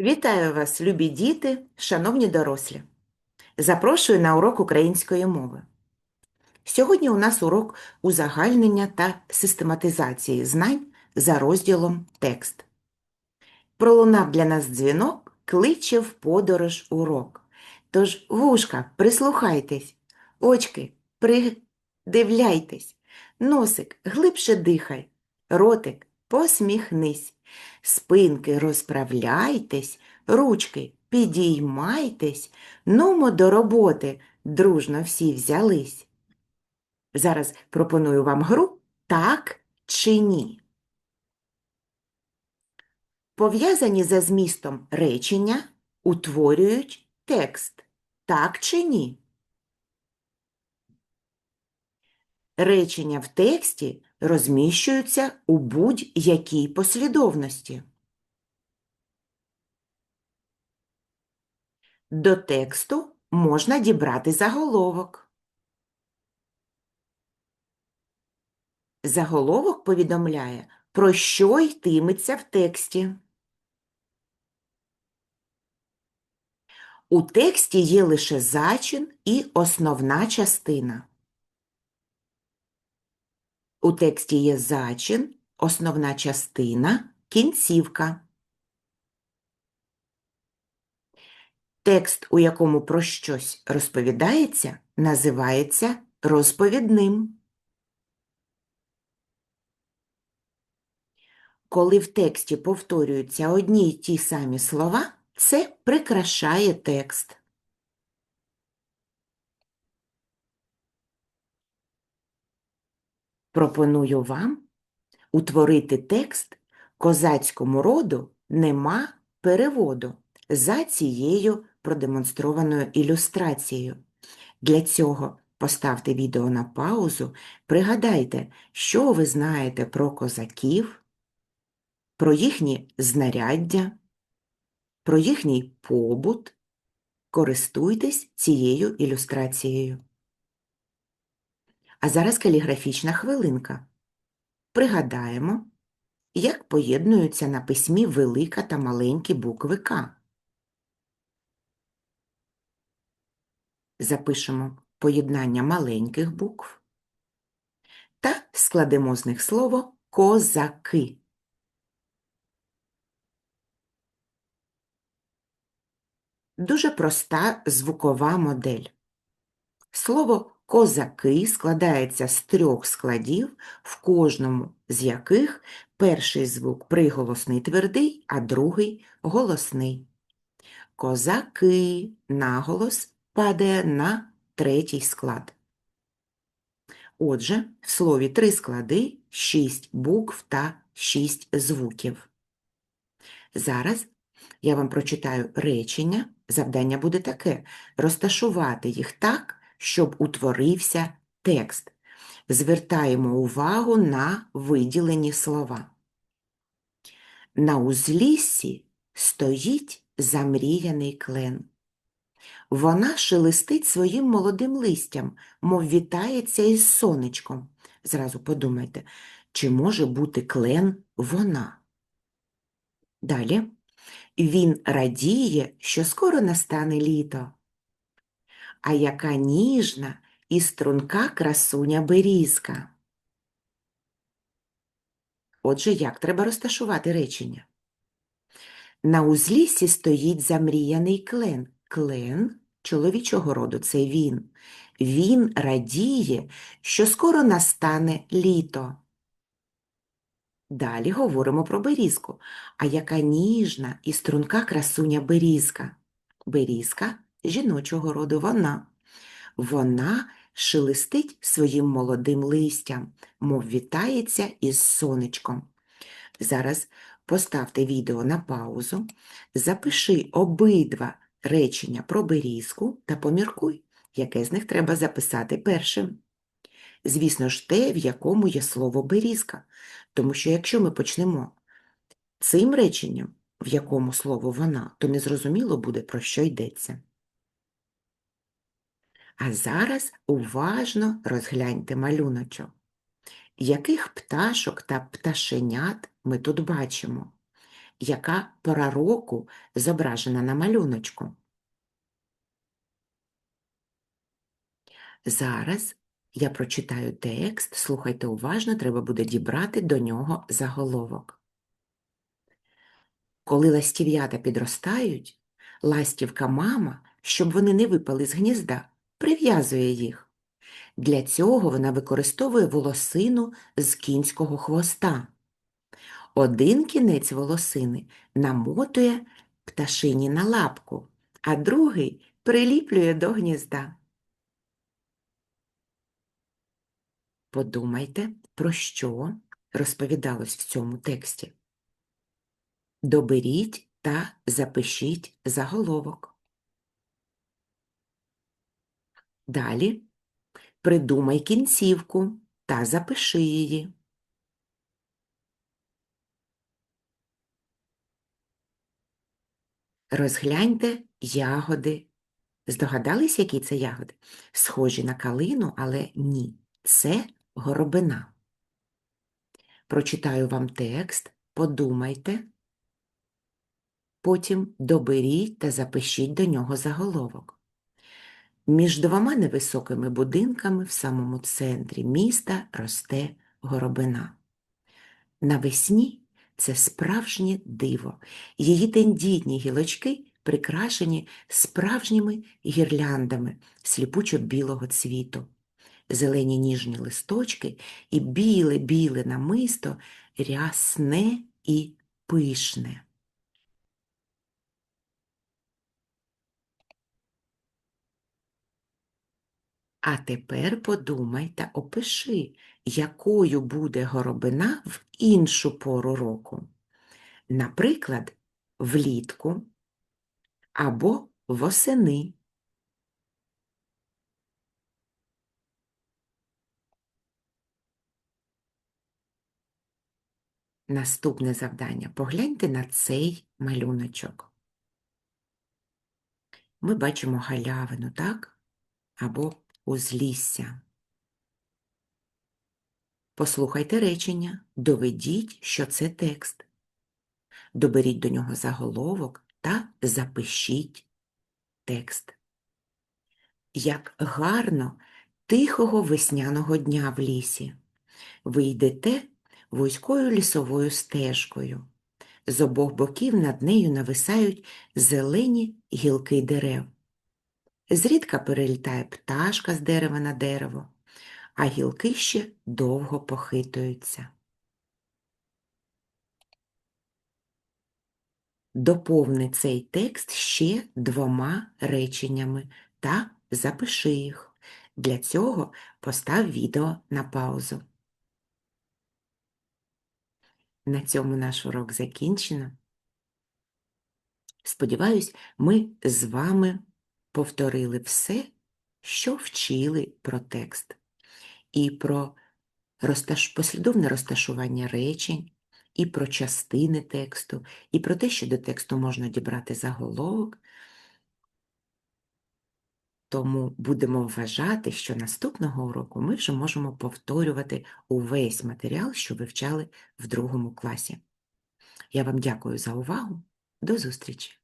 Вітаю вас, любі діти, шановні дорослі. Запрошую на урок української мови. Сьогодні у нас урок узагальнення та систематизації знань за розділом текст. Пролунав для нас дзвінок, кличе в подорож урок. Тож, вушка, прислухайтесь, очки, придивляйтесь, носик, глибше дихай, ротик, посміхнись, спинки розправляйтесь, ручки підіймайтесь, нумо до роботи, дружно всі взялись. Зараз пропоную вам гру так чи ні. Пов'язані за змістом речення утворюють текст. Так чи ні? Речення в тексті розміщуються у будь-якій послідовності. До тексту можна дібрати заголовок. Заголовок повідомляє, про що йтиметься в тексті. У тексті є лише зачин і основна частина. У тексті є зачин, основна частина, кінцівка. Текст, у якому про щось розповідається, називається розповідним. Коли в тексті повторюються одні й ті самі слова, це прикрашає текст. Пропоную вам утворити текст козацькому роду нема переводу за цією продемонстрованою ілюстрацією. Для цього поставте відео на паузу, пригадайте, що ви знаєте про козаків, про їхні знаряддя, про їхній побут. Користуйтесь цією ілюстрацією. А зараз каліграфічна хвилинка. Пригадаємо, як поєднуються на письмі велика та маленькі букви К. Запишемо поєднання маленьких букв та складемо з них слово козаки. Дуже проста звукова модель. Слово козаки складається з трьох складів, в кожному з яких перший звук приголосний твердий, а другий голосний. Козаки наголос падає на третій склад. Отже, в слові три склади, шість букв та шість звуків. Зараз я вам прочитаю речення. Завдання буде таке – розташувати їх так, щоб утворився текст. Звертаємо увагу на виділені слова. На узліссі стоїть замріяний клен. Вона шелестить своїм молодим листям, мов вітається із сонечком. Зразу подумайте, чи може бути клен вона? Далі. Він радіє, що скоро настане літо. А яка ніжна і струнка красуня берізка. Отже, як треба розташувати речення? На узліссі стоїть замріяний клен. Клен чоловічого роду це він. Він радіє, що скоро настане літо. Далі говоримо про берізку. А яка ніжна і струнка красуня берізка. Берізка жіночого роду вона. Вона шелестить своїм молодим листям, мов вітається із сонечком. Зараз поставте відео на паузу, запиши обидва речення про берізку та поміркуй, яке з них треба записати першим. Звісно ж, те, в якому є слово берізка. Тому що якщо ми почнемо цим реченням, в якому слово вона, то незрозуміло буде, про що йдеться. А зараз уважно розгляньте малюночок. Яких пташок та пташенят ми тут бачимо? яка пора року зображена на малюночку. Зараз я прочитаю текст, слухайте уважно, треба буде дібрати до нього заголовок. Коли ластів'ята підростають, ластівка мама, щоб вони не випали з гнізда, прив'язує їх. Для цього вона використовує волосину з кінського хвоста. Один кінець волосини намотує пташині на лапку, а другий приліплює до гнізда. Подумайте, про що розповідалось в цьому тексті. Доберіть та запишіть заголовок. Далі придумай кінцівку та запиши її. Розгляньте ягоди. Здогадались, які це ягоди? Схожі на калину, але ні. Це горобина. Прочитаю вам текст, подумайте, потім доберіть та запишіть до нього заголовок. Між двома невисокими будинками в самому центрі міста росте горобина. Навесні це справжнє диво. Її тендітні гілочки прикрашені справжніми гірляндами сліпучо-білого цвіту. Зелені ніжні листочки і біле-біле намисто рясне і пишне. А тепер подумай та опиши, якою буде горобина в іншу пору року. Наприклад, влітку або восени. Наступне завдання. Погляньте на цей малюночок. Ми бачимо галявину, так? Або узлісся. Послухайте речення, доведіть, що це текст. Доберіть до нього заголовок та запишіть текст. Як гарно тихого весняного дня в лісі. Ви йдете вузькою лісовою стежкою. З обох боків над нею нависають зелені гілки дерев. Зрідка перелітає пташка з дерева на дерево, а гілки ще довго похитуються. Доповни цей текст ще двома реченнями та запиши їх. Для цього постав відео на паузу. На цьому наш урок закінчено. Сподіваюсь, ми з вами повторили все, що вчили про текст, і про розташ... послідовне розташування речень, і про частини тексту, і про те, що до тексту можна дібрати заголовок. Тому будемо вважати, що наступного уроку ми вже можемо повторювати увесь матеріал, що вивчали в другому класі. Я вам дякую за увагу. До зустрічі!